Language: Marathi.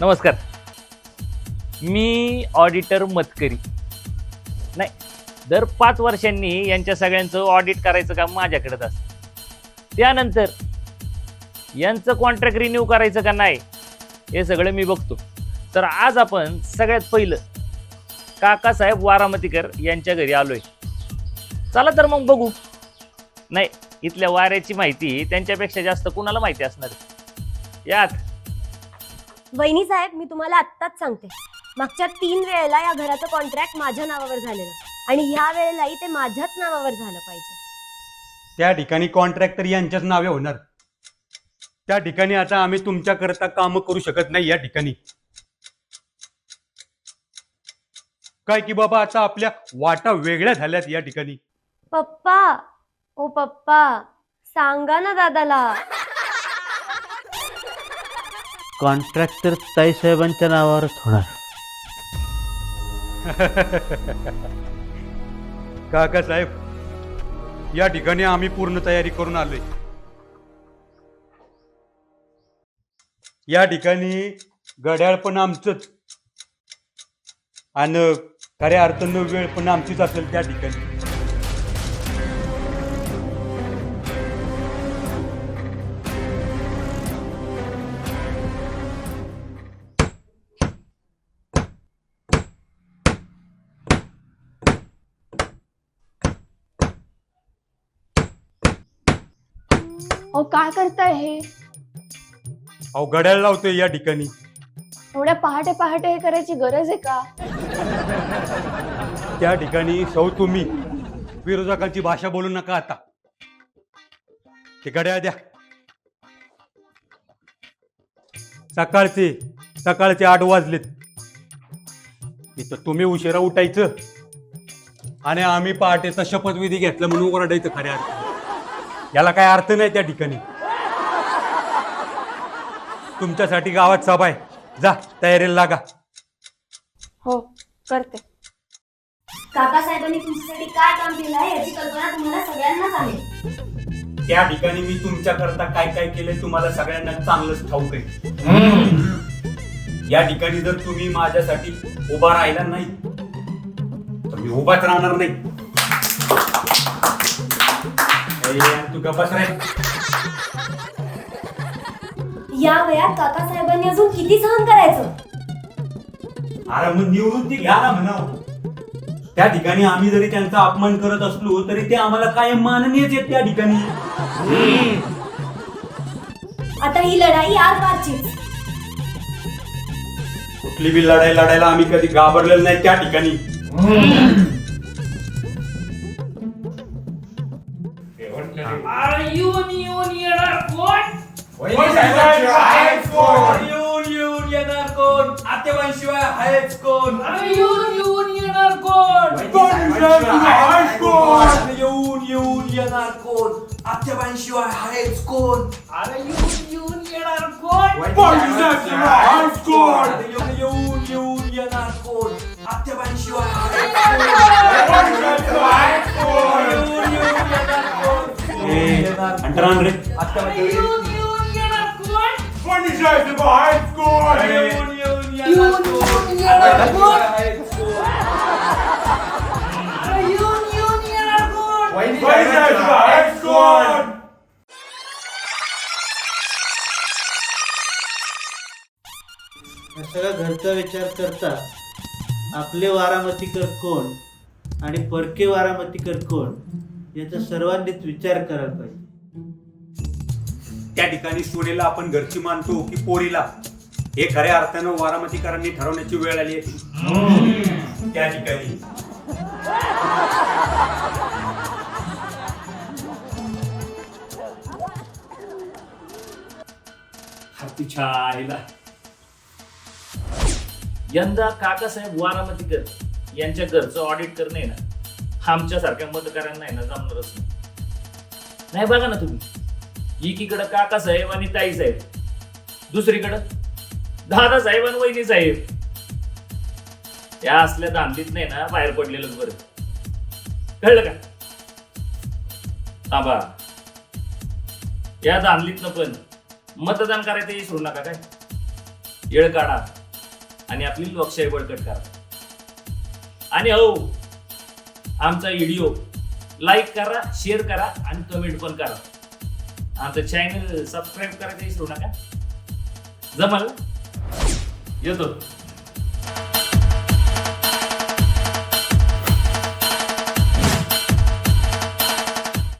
नमस्कार. मी ऑडिटर मतकरी नाही दर पाच वर्षांनी यांच्या सगळ्यांचं ऑडिट करायचं काम माझ्याकडेच असतं. त्यानंतर यांचं कॉन्ट्रॅक्ट रिन्यू करायचं का नाही हे सगळं मी बघतो. तर आज आपण सगळ्यात पहिलं काकासाहेब वारामतीकर यांच्या घरी आलोय. चला तर मग बघू. नाही इथल्या वाऱ्याची माहिती त्यांच्यापेक्षा जास्त कुणाला माहिती असणार? यात वहिनी साहेब मी तुम्हाला आत्ताच सांगते. मागच्या तीन वेळेला या घराचं कॉन्ट्रॅक्ट माझ्या नावावर झालेलं. आणि ह्या वेळेलाही ते माझ्याच नावावर झालं पाहिजे. त्या ठिकाणी कॉन्ट्रॅक्ट तर यांच्याच नावे होणार. त्या ठिकाणी आता आम्ही तुमच्याकरता काम करू शकत नाही या ठिकाणी. काय की बाबा आता आपल्या वाटा वेगळ्या झाल्यात या ठिकाणी. पप्पा ओ पप्पा सांगा ना दादाला. कॉन्ट्रॅक्ट तर ताईसाहेबांच्या नावावरच होणार. काका साहेब या ठिकाणी आम्ही पूर्ण तयारी करून आलोय. या ठिकाणी घड्याळ पण आमचंच. आणि खऱ्या अर्थानं वेळ पण आमचीच असेल त्या ठिकाणी. अहो काय करताय हे? अहो घड्याळ लावतोय या ठिकाणी. एवढ्या पहाटे पहाटे हे करायची गरज आहे का? त्या ठिकाणी सौ तुम्ही. विरोधकांची भाषा बोलू नका आता. ते घड्याळ द्या. सकाळचे सकाळचे आठ वाजलेत. इथं तुम्ही उशिरा उठायचं. आणि आम्ही पहाटेचा शपथविधी घेतला म्हणून ओरडायचं खऱ्या अर्थ याला काय अर्थ नाही त्या ठिकाणी. तुमच्यासाठी गावात सभा आहे. जा तयारीला लागा. हो करते. काकासाहेबांनी तुमच्यासाठी काय काम केलं आहे याची कल्पना तुम्हाला सगळ्यांनाच आहे. त्या ठिकाणी मी तुमच्याकरता काय काय केलंय तुम्हाला सगळ्यांना चांगलंच ठाऊक आहे. या ठिकाणी जर तुम्ही माझ्यासाठी उभा राहिला नाही तर मी उभाच राहणार नाही. तू गप्पच रे या वयात काकासाहेबांनी अजून किती सहन करायचं? अरे मग निवृत्ती घ्या ना म्हणाव. त्या ठिकाणी आम्ही जरी त्यांचा अपमान करत असलो तरी ते आम्हाला कायम माननीयच आहेत त्या ठिकाणी. आता ही लढाई आर पारचीच कुठली बी लढाई लढायला आम्ही कधी घाबरलेलो नाही त्या ठिकाणी. अरे येऊन येऊन येणार कोण येऊन येऊन येणार कोण आतेबाईशिवाय आहेच कोण अरे येऊन येऊन येणार कोण अरे येऊन येऊन येणार कोण आतेबाईशिवाय आहेच कोण अरे येऊन येऊन येणार कोण अरे येऊन येऊन येऊन येणार कोण आतेबाईशिवाय आहेच कोण अंतरान रे येऊन येऊन येणार कोण अरे येऊन येऊन येणार कोण आतेबाईशिवाय आहेच कोण अरे येऊन येऊन येणार कोण या सगळा घरचा विचार करता आपले वारामतीकर कोण आणि परके वारामतीकर कोण याचा सर्वांनीच विचार करायला पाहिजे त्या ठिकाणी सोनेला आपण घरची मानतो की पोरीला. हे खऱ्या अर्थानं वारामतीकरांनी ठरवण्याची वेळ आली आहे. त्या ठिकाणी. आईला यंदा काकासाहेब वारामतीकर यांच्या घरचं ऑडिट करणे ना आमच्यासारख्या मतकारांना आहे ना जमणारच नाही बघा ना तुम्ही. एकीकडं काका साहेब आणि ताईसाहेब. दुसरीकडं दादासाहेब आणि वहिनी साहेब या असल्या दांडीत नाही ना बाहेर पडलेलं बरं. कळलं का? थांबा. या दांडलीतनं पण मतदान करायचं विसरू नका काय? येळ काढा आणि आपली लोकशाही बळकट करा. आणि हो आमचा व्हिडिओ लाईक करा शेअर करा आणि कमेंट पण करा. आमचं चॅनल सबस्क्राईब करायचं विसरू नका. जमल? येतो.